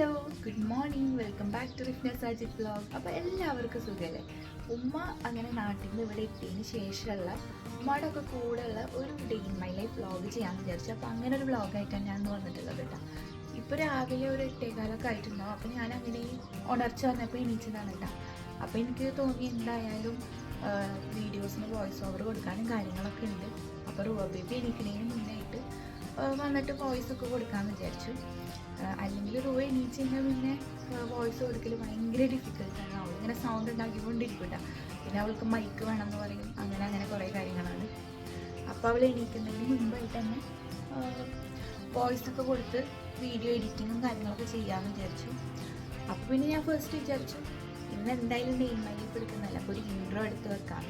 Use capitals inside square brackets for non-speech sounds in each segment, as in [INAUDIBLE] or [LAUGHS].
Hello good morning welcome back to Rifna Ajith blog അപ്പോൾ എല്ലാവർക്കും സുഖമല്ലേ ഉമ്മ അങ്ങനെ നാട്ടിൽ നിന്ന് ഇവിടെ എത്തിയതിന് ശേഷമുള്ള ഉമ്മയുടെ ഒക്കെ കൂടെയുള്ള ഒരു day in my life vlog ചെയ്യാമെന്ന് വിചാരിച്ചു. അപ്പോൾ അങ്ങനെ ഒരു വ്ളോഗായിട്ടാണ് ഞാൻ വന്നിട്ടുള്ളത് കേട്ടോ ഇപ്പോൾ രാവിലെ ഒരു എട്ടേകാലൊക്കെ ആയിട്ടുണ്ടാവും അപ്പോൾ ഞാൻ അങ്ങനെ ഉണർച്ച വന്നപ്പോൾ എണീച്ചതാണ് കേട്ടോ അപ്പോൾ എനിക്ക് തോന്നി എന്തായാലും വീഡിയോസിന് വോയിസ് ഓവർ കൊടുക്കാനും കാര്യങ്ങളൊക്കെ ഉണ്ട്. അപ്പോൾ റൂബേബി ബേബി എണീക്കണതിന് മുന്നായിട്ട് ആ, വന്നിട്ട് വോയിസ് ഒക്കെ കൊടുക്കാമെന്ന് വിചാരിച്ചു. അല്ലെങ്കിൽ ഒരു റോ എണീച്ച് കഴിഞ്ഞാൽ പിന്നെ വോയിസ് കൊടുക്കൽ ഭയങ്കര ഡിഫിക്കൽട്ടാണ് അവൾ ഇങ്ങനെ സൗണ്ട് ഉണ്ടാക്കിക്കൊണ്ടിരിക്കില്ല പിന്നെ അവൾക്ക് മൈക്ക് വേണമെന്ന് പറയും. അങ്ങനെ അങ്ങനെ കുറേ കാര്യങ്ങളാണ്. അപ്പോൾ അവൾ എണീക്കുന്നതിന് മുൻപായിട്ട് തന്നെ വോയിസ് ഒക്കെ കൊടുത്ത് വീഡിയോ എഡിറ്റിങ്ങും കാര്യങ്ങളൊക്കെ ചെയ്യാമെന്ന് വിചാരിച്ചു. അപ്പോൾ പിന്നെ ഞാൻ ഫസ്റ്റ് വിചാരിച്ചു ഇന്ന് എന്തായാലും നെയിം മൈലിപ്പ് എടുക്കുന്നതല്ല. അപ്പോൾ ഒരു ഇൻട്രോ എടുത്ത് വെക്കാം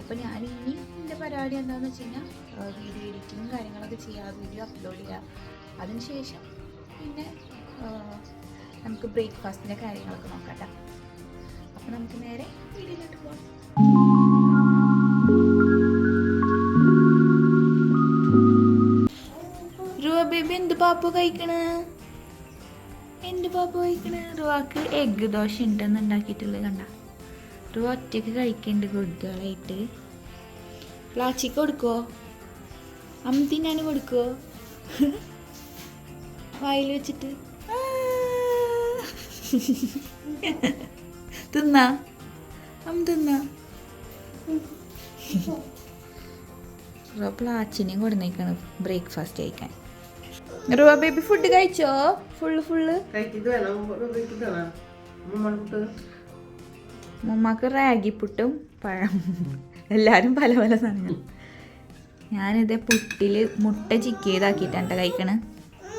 അപ്പോൾ ഞാൻ ഇനി എന്റെ പരിപാടി എന്താണെന്ന് വെച്ച് കഴിഞ്ഞാൽ വീഡിയോ എഡിറ്റിങ്ങും കാര്യങ്ങളൊക്കെ ചെയ്യുക വീഡിയോ അപ്ലോഡ് ചെയ്യുക അതിനുശേഷം പിന്നെ നമുക്ക് ബ്രേക്ക്ഫാസ്റ്റിന്റെ കാര്യങ്ങളൊക്കെ നോക്കാം അപ്പോൾ നമുക്ക് നേരെ വീടിലോട്ട് പോകാം ബേബി എന്ത് പാപ്പ കഴിക്കണ്? എന്ത് പാപ്പ കഴിക്കണ്? റുവാക്ക് എഗ്ഗ് ദോശ ഉണ്ടെന്ന് ഉണ്ടാക്കിയിട്ടുള്ളത് കണ്ട. റുവ ഒറ്റയ്ക്ക് കഴിക്കുന്നുണ്ട് ഗുഡുകളായിട്ട് പ്ലാച്ചിക്ക് കൊടുക്കുവോ? അമ്മത്തിനാണ് കൊടുക്കുവോ? വായിൽ വെച്ചിട്ട്. [LAUGHS] തിന്നാ? അമ്മ തിന്നാ. പ്ലാച്ചിനെയും കൊടുന്നേക്കാണ് ബ്രേക്ക്ഫാസ്റ്റ് കഴിക്കാൻ. റുവ ബേബി ഫുഡ് കഴിച്ചോ? Full full? മുമ്മക്ക് റാഗി പുട്ടും. പഴം. എല്ലാവരും പല പല സാധനങ്ങൾ. ഞാനിത് പുട്ടിൽ മുട്ട ചിക്കിയതാക്കിയിട്ടാണ് കഴിക്കണേ.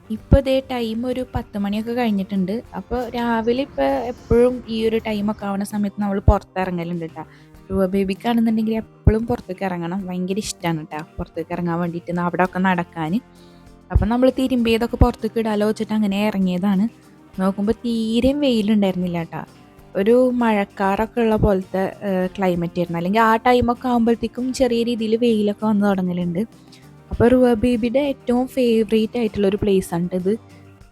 ഇപ്പോൾ ഇതേ ടൈം ഒരു പത്ത് മണിയൊക്കെ കഴിഞ്ഞിട്ടുണ്ട്. അപ്പോൾ രാവിലെ ഇപ്പോൾ എപ്പോഴും ഈ ഒരു ടൈമൊക്കെ ആവുന്ന സമയത്ത് നമ്മൾ പുറത്തിറങ്ങലുണ്ട് കേട്ടോ രൂപ ബേബിക്കാണെന്നുണ്ടെങ്കിൽ എപ്പോഴും പുറത്തേക്ക് ഇറങ്ങണം. ഭയങ്കര ഇഷ്ടമാണ് കേട്ടോ പുറത്തേക്ക് ഇറങ്ങാൻ വേണ്ടിയിട്ട് അവിടെ ഒക്കെ നടക്കാൻ അപ്പം നമ്മൾ തിരുമ്പിയതൊക്കെ പുറത്തേക്ക് ഇടാലോ വെച്ചിട്ട് അങ്ങനെ ഇറങ്ങിയതാണ്. നോക്കുമ്പോൾ തീരെയും വെയിലുണ്ടായിരുന്നില്ല കേട്ടോ ഒരു മഴക്കാറൊക്കെ ഉള്ള പോലത്തെ ക്ലൈമറ്റ് ആയിരുന്നു. അല്ലെങ്കിൽ ആ ടൈമൊക്കെ ആകുമ്പോഴത്തേക്കും ചെറിയ രീതിയിൽ വെയിലൊക്കെ വന്ന് തുടങ്ങലുണ്ട്. അപ്പോൾ റുവ ബേബിയുടെ ഏറ്റവും ഫേവറേറ്റ് ആയിട്ടുള്ള ഒരു പ്ലേസ് ആണ് ഇത്.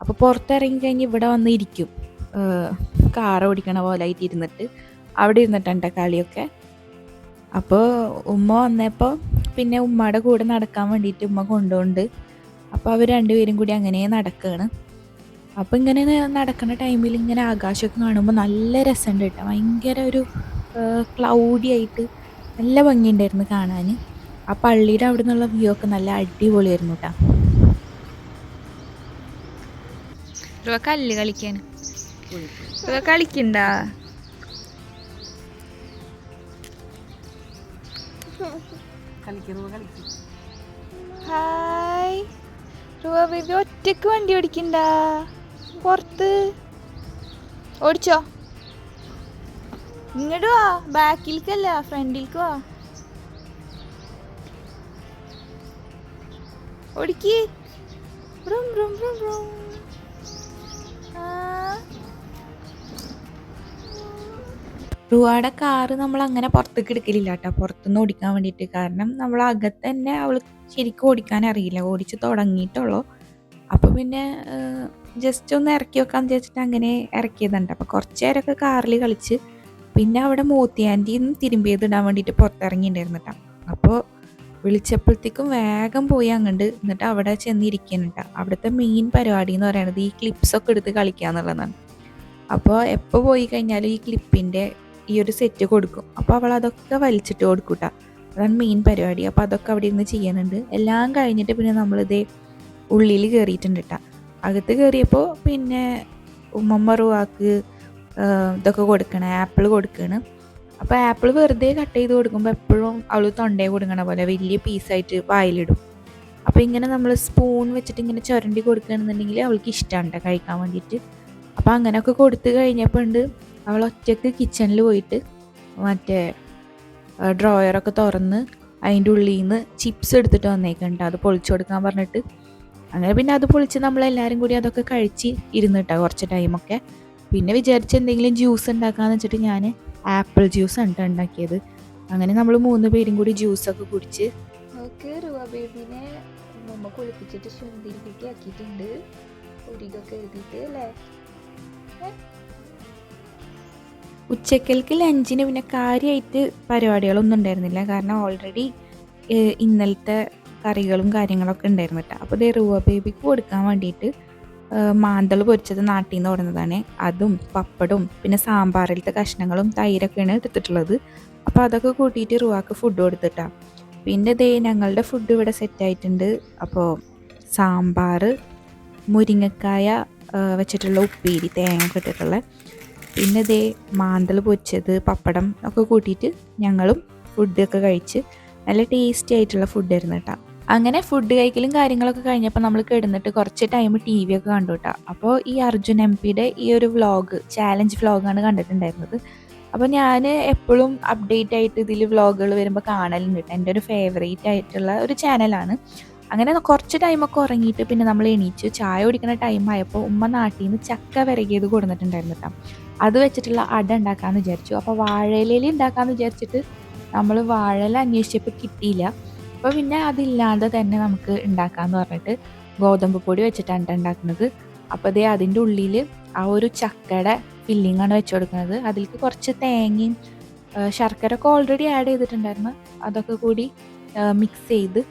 അപ്പോൾ പുറത്തിറങ്ങി കഴിഞ്ഞ് ഇവിടെ വന്നിരിക്കും. കാർ ഓടിക്കണ പോലെ ആയിട്ട് ഇരുന്നിട്ട്. അവിടെ ഇരുന്നിട്ടുണ്ട് കളിയൊക്കെ. അപ്പോൾ ഉമ്മ വന്നപ്പോൾ പിന്നെ ഉമ്മയുടെ കൂടെ നടക്കാൻ വേണ്ടിയിട്ട് ഉമ്മ കൊണ്ടുകൊണ്ട് അപ്പോൾ അവർ രണ്ടുപേരും കൂടി അങ്ങനെ നടക്കുകയാണ് അപ്പോൾ ഇങ്ങനെ നടക്കുന്ന ടൈമിൽ ഇങ്ങനെ ആകാശമൊക്കെ കാണുമ്പോൾ നല്ല രസമുണ്ട് കേട്ടോ. ഭയങ്കര ഒരു ക്ലൗഡി ആയിട്ട് നല്ല ഭംഗിയുണ്ടായിരുന്നു കാണാൻ ആ പള്ളിയുടെ അവിടെ നിന്നുള്ള വ്യൂ ഒക്കെ നല്ല അടിപൊളിയായിരുന്നു കേട്ടോ കല്ല് കളിക്കാൻ. കളിക്കണ്ട? കളിക്കും ഹായ്. ബേബി ഒറ്റയ്ക്ക് വണ്ടി ഓടിക്കണ്ട? പുറത്ത്. ഓടിച്ചോ. ഇങ്ങോട്ട് വാ. ബാക്കിലേക്കല്ല ഫ്രണ്ടിലേക്ക് വാ. ഓടിക്ക് റും റും റും റും. റുവാടെ കാറ് നമ്മൾ അങ്ങനെ പുറത്തേക്ക് എടുക്കലില്ല കേട്ടോ. പുറത്തുനിന്ന് ഓടിക്കാൻ വേണ്ടിയിട്ട്. കാരണം നമ്മൾ അകത്ത് തന്നെ അവൾ ശരിക്കും ഓടിക്കാൻ അറിയില്ല. ഓടിച്ച് തുടങ്ങിയിട്ടുള്ളൂ. അപ്പോൾ പിന്നെ ജസ്റ്റ് ഒന്ന് ഇറക്കി വെക്കാന്ന് വെച്ചിട്ട് അങ്ങനെ ഇറക്കിയതുണ്ട്. അപ്പോൾ കുറച്ച് നേരമൊക്കെ കാറിൽ കളിച്ച് പിന്നെ അവിടെ മോത്തിയാന്റിയും തിരുമ്പിയത് ഇടാൻ വേണ്ടിയിട്ട് പുറത്തിറങ്ങിയിട്ടുണ്ടായിരുന്നു കേട്ടോ. അപ്പോൾ വിളിച്ചപ്പോഴത്തേക്കും വേഗം പോയി അങ്ങോട്ട് എന്നിട്ട് അവിടെ ചെന്നിരിക്കുന്നുണ്ട് അവിടുത്തെ മെയിൻ പരിപാടി എന്ന് പറയുന്നത് ഈ ക്ലിപ്സൊക്കെ എടുത്ത് കളിക്കുക എന്നുള്ളതാണ്. അപ്പോൾ എപ്പോൾ പോയി കഴിഞ്ഞാലും ഈ ക്ലിപ്പിന്റെ ഈ ഒരു സെറ്റ് കൊടുക്കും. അപ്പോൾ അവൾ അതൊക്കെ വലിച്ചിട്ട് കൊടുക്കൂട്ട അതാണ് മെയിൻ പരിപാടി. അപ്പോൾ അതൊക്കെ അവിടെ ഇരുന്ന് ചെയ്യുന്നുണ്ട്. എല്ലാം കഴിഞ്ഞിട്ട് പിന്നെ നമ്മളിത് ഉള്ളിൽ കയറിയിട്ടുണ്ട് കേട്ടോ. അകത്ത് കയറിയപ്പോൾ പിന്നെ ഉമ്മമ്മ റുവാക്ക് ഇതൊക്കെ കൊടുക്കണം ആപ്പിൾ കൊടുക്കണം. അപ്പോൾ ആപ്പിൾ വെറുതെ കട്ട് ചെയ്ത് കൊടുക്കുമ്പോൾ എപ്പോഴും അവൾ തൊണ്ടയെ കൊടുക്കണ പോലെ വലിയ പീസായിട്ട് വായിലിടും. അപ്പോൾ ഇങ്ങനെ നമ്മൾ സ്പൂൺ വെച്ചിട്ട് ഇങ്ങനെ ചുരണ്ടി കൊടുക്കുകയാണെന്നുണ്ടെങ്കിൽ അവൾക്ക് ഇഷ്ടമാണ് കഴിക്കാൻ വേണ്ടിയിട്ട്. അപ്പോൾ അങ്ങനെയൊക്കെ കൊടുത്തു കഴിഞ്ഞപ്പോൾ ഉണ്ട് അവൾ ഒറ്റയ്ക്ക് കിച്ചണിൽ പോയിട്ട് മറ്റേ ഡ്രോയറൊക്കെ തുറന്ന് അതിന്റെ ഉള്ളിൽ നിന്ന് ചിപ്സ് എടുത്തിട്ട് വന്നേക്കുന്നുണ്ട് അത് പൊളിച്ചു കൊടുക്കാൻ പറഞ്ഞിട്ട്. അങ്ങനെ പിന്നെ അത് പൊളിച്ച് നമ്മളെല്ലാവരും കൂടി അതൊക്കെ കഴിച്ച് ഇരുന്നിട്ടാണ് കുറച്ച് ടൈമൊക്കെ പിന്നെ വിചാരിച്ച് എന്തെങ്കിലും ജ്യൂസ് ഉണ്ടാക്കാന്ന് വെച്ചിട്ട് ഞാൻ ആപ്പിൾ ജ്യൂസ് ആണ് ഉണ്ടാക്കിയത്. അങ്ങനെ നമ്മൾ മൂന്ന് പേരും കൂടി ജ്യൂസൊക്കെ കുടിച്ച് റൂവ ബേബിനെ കുളിപ്പിച്ചിട്ട് ശുന്തിരിപ്പിട്ടി ആക്കിയിട്ടുണ്ട്. കുരികൊക്കെ എഴുതിയിട്ട് അല്ലേ? ഉച്ചക്കൽക്ക് ലഞ്ചിന് പിന്നെ കാര്യമായിട്ട് പരിപാടികളൊന്നും ഉണ്ടായിരുന്നില്ല. കാരണം ഓൾറെഡി ഇന്നലത്തെ കറികളും കാര്യങ്ങളൊക്കെ ഉണ്ടായിരുന്നു കേട്ടോ. അപ്പോൾ ദേ റൂവ ബേബിക്ക് കൊടുക്കാൻ വേണ്ടിയിട്ട് മാന്തൾ പൊരിച്ചത് നാട്ടിൽ നിന്ന് ഓടുന്നതാണ്. അതും പപ്പടും പിന്നെ സാമ്പാറിലത്തെ കഷ്ണങ്ങളും തൈരൊക്കെയാണ് എടുത്തിട്ടുള്ളത്. അപ്പോൾ അതൊക്കെ കൂട്ടിയിട്ട് റുവാക്ക് ഫുഡ് കൊടുത്തിട്ടാണ് പിന്നെ ദേ ഞങ്ങളുടെ ഫുഡ് ഇവിടെ സെറ്റ് ആയിട്ടുണ്ട്. അപ്പോൾ സാമ്പാർ മുരിങ്ങക്കായ വെച്ചിട്ടുള്ള ഉപ്പേരി തേങ്ങ ഇട്ടിട്ടുള്ള. പിന്നെ ദേ മാന്തൽ പൊരിച്ചത് പപ്പടം ഒക്കെ കൂട്ടിയിട്ട് ഞങ്ങളും ഫുഡൊക്കെ കഴിച്ച് നല്ല ടേസ്റ്റി ആയിട്ടുള്ള ഫുഡായിരുന്നു കേട്ടോ. അങ്ങനെ ഫുഡ് കഴിക്കലും കാര്യങ്ങളൊക്കെ കഴിഞ്ഞപ്പോൾ നമ്മൾ കിടന്നിട്ട് കുറച്ച് ടൈം ടി വി ഒക്കെ കണ്ടു കേട്ടോ അപ്പോൾ ഈ അർജുൻ എം പിയുടെ ഈ ഒരു വ്ളോഗ് ചാലഞ്ച് വ്ളോഗാണ് കണ്ടിട്ടുണ്ടായിരുന്നത്. അപ്പോൾ ഞാൻ എപ്പോഴും അപ്ഡേറ്റ് ആയിട്ട് ഇതിൽ വ്ളോഗുകൾ വരുമ്പോൾ കാണലുണ്ട് എന്റെ ഒരു ഫേവറേറ്റ് ആയിട്ടുള്ള ഒരു ചാനലാണ് അങ്ങനെ കുറച്ച് ടൈമൊക്കെ ഉറങ്ങിയിട്ട് പിന്നെ നമ്മൾ എണീച്ചു ചായ കുടിക്കുന്ന ടൈം ആയപ്പോൾ ഉമ്മ നാട്ടിൽ നിന്ന് ചക്ക വിരകിയത് കൊടുത്തിട്ടുണ്ടായിരുന്നു കേട്ടോ അത് വെച്ചിട്ടുള്ള അട ഉണ്ടാക്കാമെന്ന് വിചാരിച്ചു. അപ്പോൾ വാഴയിലയിൽ ഉണ്ടാക്കാമെന്ന് വിചാരിച്ചിട്ട് നമ്മൾ വാഴയില അന്വേഷിച്ചപ്പോൾ കിട്ടിയില്ല. അപ്പോൾ പിന്നെ അതില്ലാതെ തന്നെ നമുക്ക് ഉണ്ടാക്കാമെന്ന് പറഞ്ഞിട്ട് ഗോതമ്പ് പൊടി വെച്ചിട്ടാണ് ഉണ്ടാക്കുന്നത്. അപ്പോൾ ദേ അതിന്റെ ഉള്ളിൽ ആ ഒരു ചക്കയുടെ ഫില്ലിങ്ങാണ് വെച്ച് കൊടുക്കുന്നത്. അതിലേക്ക് കുറച്ച് തേങ്ങയും ശർക്കര ഒക്കെ ഓൾറെഡി ആഡ് ചെയ്തിട്ടുണ്ടായിരുന്നു. അതൊക്കെ കൂടി മിക്സ് ചെയ്ത്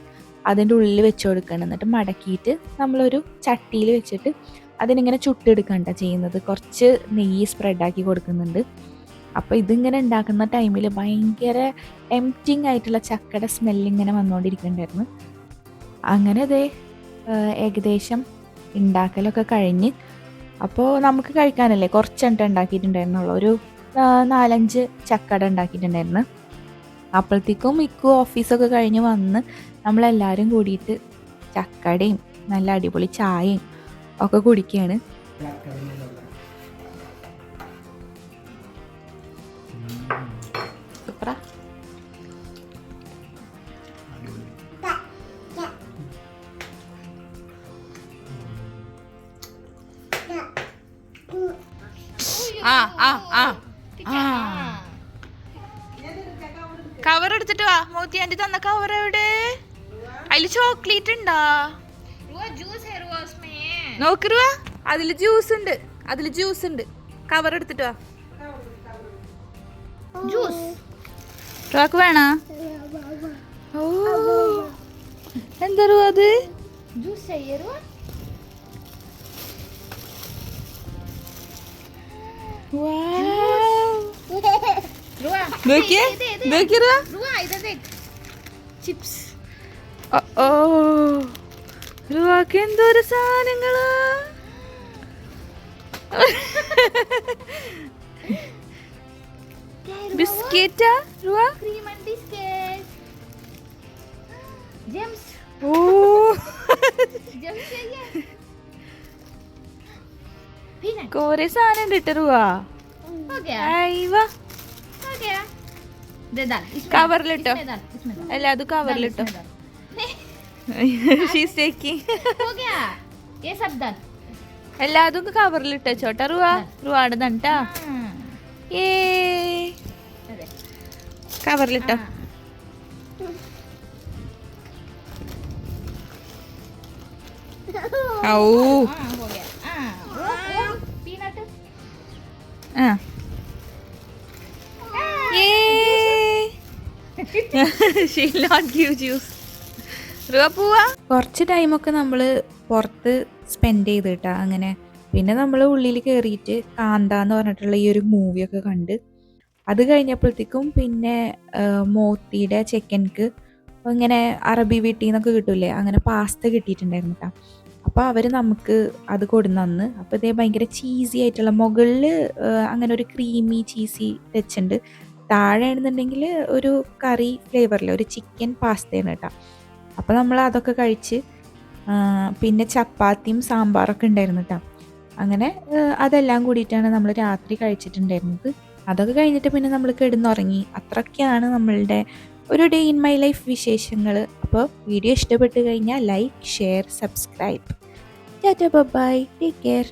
അതിന്റെ ഉള്ളിൽ വെച്ച് കൊടുക്കണം എന്നിട്ട് മടക്കിയിട്ട് നമ്മളൊരു ചട്ടിയിൽ വെച്ചിട്ട് അതിനിങ്ങനെ ചുട്ടെടുക്കണ്ട ചെയ്യുന്നത്. കുറച്ച് നെയ്യ് സ്പ്രെഡാക്കി കൊടുക്കുന്നുണ്ട്. അപ്പോൾ ഇതിങ്ങനെ ഉണ്ടാക്കുന്ന ടൈമിൽ ഭയങ്കര എംറ്റിങ് ആയിട്ടുള്ള ചക്കയുടെ സ്മെല്ലിങ്ങനെ വന്നുകൊണ്ടിരിക്കുന്നുണ്ടായിരുന്നു അങ്ങനെ ഇതേ ഏകദേശം ഉണ്ടാക്കലൊക്കെ കഴിഞ്ഞ് അപ്പോൾ നമുക്ക് കഴിക്കാനല്ലേ കുറച്ചെണ്ണ ഉണ്ടാക്കിയിട്ടുണ്ടായിരുന്നുള്ളൂ. ഒരു നാലഞ്ച് ചക്കട ഉണ്ടാക്കിയിട്ടുണ്ടായിരുന്നു. അപ്പോഴത്തേക്കും മിക്കു ഓഫീസൊക്കെ കഴിഞ്ഞ് വന്ന് നമ്മളെല്ലാവരും കൂടിയിട്ട് ചക്കടയും നല്ല അടിപൊളി ചായയും ഒക്കെ കുടിക്കുകയാണ് കവർ എടുത്തിട്ട് വാ. മോത്തി ആന്റി തന്ന കവർ എവിടെ? അതിൽ ചോക്ലേറ്റ് ഉണ്ടാ? നോക്കിരുവ അതിൽ ജ്യൂസ് ഉണ്ട്. അതിൽ ജ്യൂസ് ഉണ്ട്. കവർ എടുത്തിട്ട് വാ. ജ്യൂസ് റോക്ക് വേണോ? ഓ. എന്താ അത്? ജ്യൂസ് ചെയ്യരുവ വാ रुआ നോക്കിയേ നോക്കിയ रुआ इधर देख चिप्स ഓ റുവാക്ക് എന്തോരു സാധനങ്ങളാ ബിസ്ക്കറ്റാ റുവാ cream and biscuit James oh James चाहिए पीनट കൊറേ സാധനം ഉണ്ട് കേട്ടോ റുവാ हो കവറിലിട്ടോ? അല്ല അത് കവറിലിട്ടോ? എല്ലാതും [LAUGHS] കവറിലിട്ട ചോട്ടാ റുവാ. റുവാട് തന്നിട്ടാ ഏ കവറിലിട്ടോ? ഏ [LAUGHS] കുറച്ച് ടൈമൊക്കെ നമ്മൾ പുറത്ത് സ്പെൻഡ് ചെയ്തിട്ടാ അങ്ങനെ. പിന്നെ നമ്മൾ ഉള്ളിൽ കയറിയിട്ട് കാന്ത എന്ന് പറഞ്ഞിട്ടുള്ള ഈ ഒരു മൂവിയൊക്കെ കണ്ട്. അത് കഴിഞ്ഞപ്പോഴത്തേക്കും പിന്നെ മോത്തിയുടെ ചെക്കൻക്ക് ഇങ്ങനെ അറബി വീട്ടിൽ നിന്നൊക്കെ കിട്ടൂലേ അങ്ങനെ പാസ്ത കിട്ടിയിട്ടുണ്ടായിരുന്നു കേട്ടോ അപ്പോൾ അവർ നമുക്ക് അത് കൊടുന്നന്ന്. അപ്പോൾ ഇതേ ഭയങ്കര ചീസി ആയിട്ടുള്ള മുകളിൽ അങ്ങനെ ഒരു ക്രീമി ചീസി ടച്ച് ഉണ്ട്. താഴെ ആണെന്നുണ്ടെങ്കിൽ ഒരു കറി ഫ്ലേവറിൽ ഒരു ചിക്കൻ പാസ്തയാണ് കേട്ടോ. അപ്പോൾ നമ്മൾ അതൊക്കെ കഴിച്ച് പിന്നെ ചപ്പാത്തിയും സാമ്പാറൊക്കെ ഉണ്ടായിരുന്നു കേട്ടോ. അങ്ങനെ അതെല്ലാം കൂടിയിട്ടാണ് നമ്മൾ രാത്രി കഴിച്ചിട്ടുണ്ടായിരുന്നത്. അതൊക്കെ കഴിഞ്ഞിട്ട് പിന്നെ നമ്മൾ കിടന്നുറങ്ങി. അത്രയൊക്കെയാണ് നമ്മളുടെ ഒരു ഡേ ഇൻ മൈ ലൈഫ് വിശേഷങ്ങൾ അപ്പോൾ വീഡിയോ ഇഷ്ടപ്പെട്ട് കഴിഞ്ഞാൽ like share subscribe tata bye take care